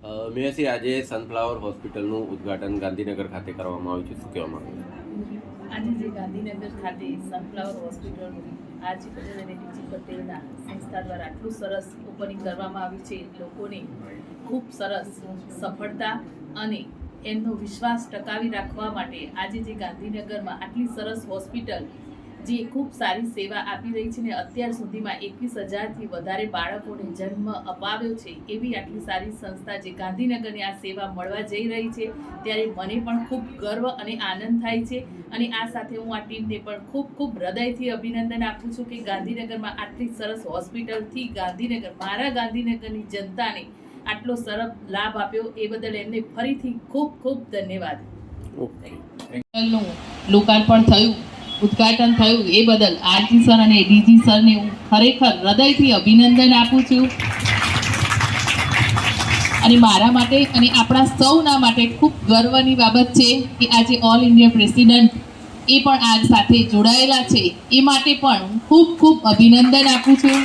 અ, મેયરશ્રી આજે સનફ્લાવર હોસ્પિટલનું ઉદ્ઘાટન ગાંધીનગર ખાતે કરવામાં આવ્યું છે. શું કહેવામાં આવ્યું આજે જે ગાંધીનગર ખાતે સનફ્લાવર હોસ્પિટલનું આજે પટેલજી પટેલના સંસ્થા દ્વારા આટલું સરસ ઓપનિંગ કરવામાં આવ્યું છે. લોકોને ખૂબ સરસ સફળતા અને એમનો વિશ્વાસ ટકાવી રાખવા માટે આજે જે ગાંધીનગરમાં આટલી સરસ હોસ્પિટલ, જે ખૂબ સારી સેવા આપી રહી છે ને અત્યાર સુધીમાં એકવીસ હજારથી વધારે બાળકોને જન્મ અપાવ્યો છે, એવી આટલી સારી સંસ્થા જે ગાંધીનગરને આ સેવા મળવા જઈ રહી છે, ત્યારે મને પણ ખૂબ ગર્વ અને આનંદ થાય છે. અને આ સાથે હું આ ટીમને પણ ખૂબ ખૂબ હૃદયથી અભિનંદન આપું છું કે ગાંધીનગરમાં આટલી સરસ હોસ્પિટલથી ગાંધીનગર, મારા ગાંધીનગરની જનતાને આટલો સરસ લાભ આપ્યો એ બદલ એમને ફરીથી ખૂબ ખૂબ ધન્યવાદ. ઓકે નું લોકાર્પણ થયું ઉદ્ઘાટન થયું એ બદલ આરજી સર અને ડીજી સરને હું ખરેખર હૃદયથી અભિનંદન આપું છું. અને મારા માટે અને આપણા સૌના માટે ખૂબ ગર્વની બાબત છે કે આજે ઓલ ઇન્ડિયા પ્રેસિડન્ટ એ પણ આજ સાથે જોડાયેલા છે. એ માટે પણ હું ખૂબ ખૂબ અભિનંદન આપું છું.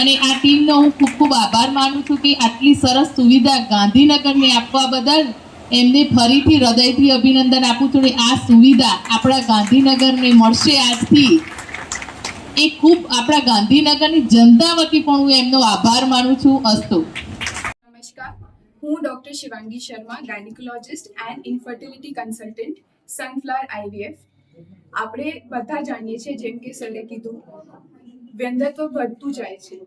અને આ ટીમનો હું ખૂબ ખૂબ આભાર માનું છું કે આટલી સરસ સુવિધા ગાંધીનગરને આપવા બદલ એમને ફરીથી હૃદયથી અભિનંદન આપું છું આ સુવિધા આપણા ગાંધીનગરને મળશે આજથી. એ ખૂબ આપણા ગાંધીનગરની જનતા વતી પણ હું એમનો આભાર માનું છું. અસ્તુ. નમસ્કાર. હું doctor Shivangi Sharma, gynaecologist and infertility consultant, Sunflower IVF. આપણે બધા જાણીએ છીએ, જેમ કે સરે કીધું વ્યંગત્વ વધતું જાય છે.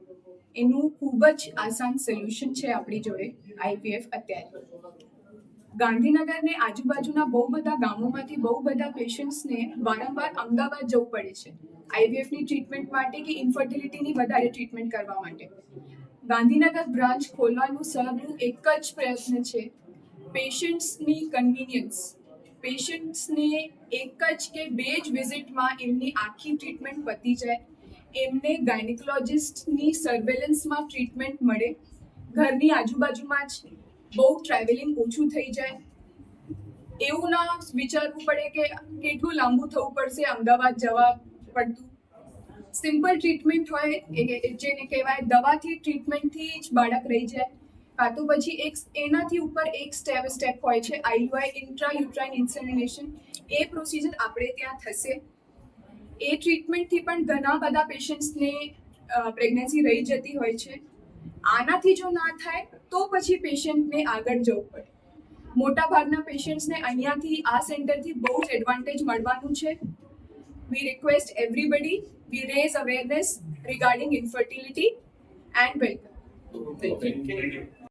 એનું ખૂબ જ આસાન સોલ્યુશન છે આપણી જોડે આઈપીએફ અત્યારે. ગાંધીનગરને આજુબાજુના બહુ બધા ગામોમાંથી બહુ બધા પેશન્ટ્સને વારંવાર અમદાવાદ જવું પડે છે. આઈવીએફની ટ્રીટમેન્ટ માટે કે ઇન્ફર્ટિલિટીની વધારે ટ્રીટમેન્ટ કરવા માટે? ગાંધીનગર બ્રાન્ચ ખોલવાનું સરનું એક જ પ્રયત્ન છે. પેશન્ટ્સની કન્વિનિયન્સ પેશન્ટ્સને એક જ કે બે જ વિઝિટમાં એમની આખી ટ્રીટમેન્ટ પતી જાય. એમને ગાયનિકોલોજિસ્ટની સર્વેલન્સમાં ટ્રીટમેન્ટ મળે. ઘરની આજુબાજુમાં જ બહુ ટ્રાવેલિંગ ઓછું થઈ જાય. એવું ના વિચારવું પડે કે કેટલું લાંબુ થવું પડશે અમદાવાદ જવા પડતું. સિમ્પલ ટ્રીટમેન્ટ હોય જેને કહેવાય દવાથી ટ્રીટમેન્ટથી જ બાળક રહી જાય. કાં તો પછી એક એનાથી ઉપર એક સ્ટેપ સ્ટેપ હોય છે આઈયુઆઈ ઇન્ટ્રા યુટ્રાઇન ઇન્સેમિનેશન એ પ્રોસિજર આપણે ત્યાં થશે. એ ટ્રીટમેન્ટથી પણ ઘણા બધા પેશન્ટ્સને પ્રેગ્નન્સી રહી જતી હોય છે. આનાથી જો ના થાય, તો પછી પેશન્ટને આગળ જવું પડે. મોટા ભાગના પેશન્ટ્સને અહીંયાથી, આ સેન્ટરથી બહુ જ એડવાન્ટેજ મળવાનું છે. We request everybody we raise awareness regarding infertility and welcome thank okay